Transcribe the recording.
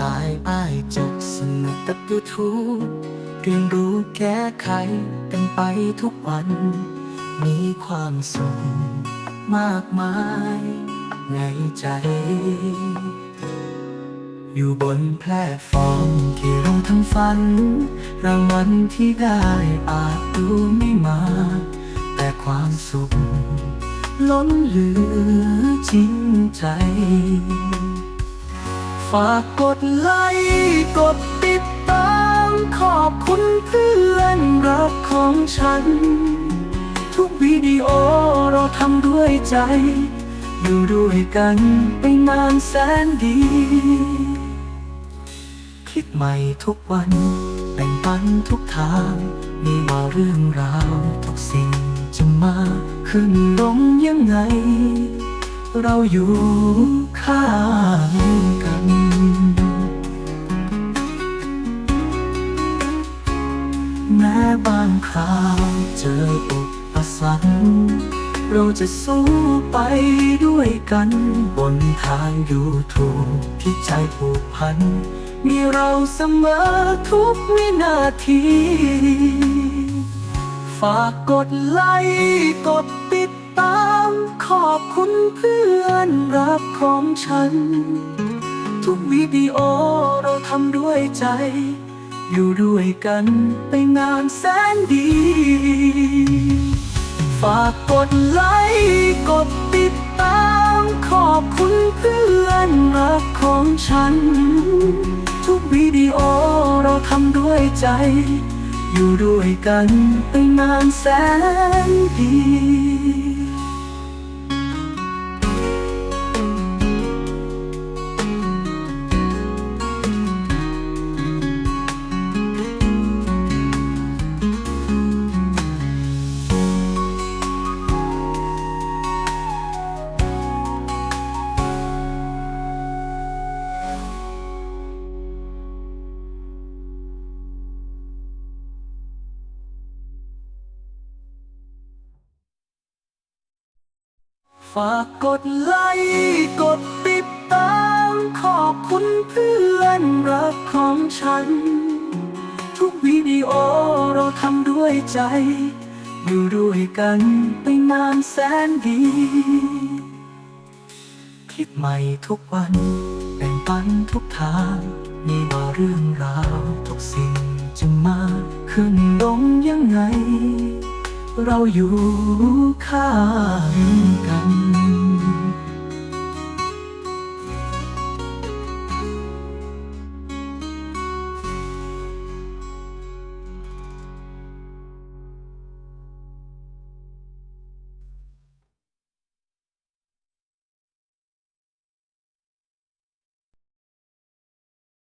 ตายอ้ายจะสนุกกับยูทูบเรียนรู้แก้ไขกันไปทุกวัน มีความสุขมากมายในใจ อยู่บนแพลตฟอร์มที่เราทั้งฝัน รางวัลที่ได้อาจดูไม่มา แต่ความสุขล้นเหลือจริงใจ ฝากกดไลค์กดติดตามขอบคุณเพื่อนรักของฉัน ทุกวิดีโอเราทำด้วยใจ อยู่ด้วยกันไปนานแสนดีคิดใหม่ทุกวันแบ่งปันทุกทาง มีว่าเรื่องราวทุกสิ่งจะมาขึ้นลงยังไง เราอยู่ข้าง แม้บางคราวเจออุปสรรคเราจะสู้ไปด้วยกัน บนทางยูทูบที่ใจผูกพัน มีเราเสมอทุกวินาที ฝากกดไลค์กดติดตาม ขอบคุณเพื่อนรักของฉัน ทุกวิดีโอเราทำด้วยใจ อยู่ด้วยกันไปนานแสนดี ฝากกดไลค์กดติดตามขอบคุณเพื่อนรักของฉัน ทุกวิดีโอเราทำด้วยใจ อยู่ด้วยกันไปนานแสนดี ฝากกดไลค์กดติดตามขอบคุณเพื่อนรักของฉัน ทุกวิดีโอเราทำด้วยใจ อยู่ด้วยกันไปนานแสนดีคิดใหม่ทุกวันแบ่งปันทุกทางมีว่าเรื่องราวทุกสิ่งจะมาขึ้นลงยังไง เราอยู่ข้างกัน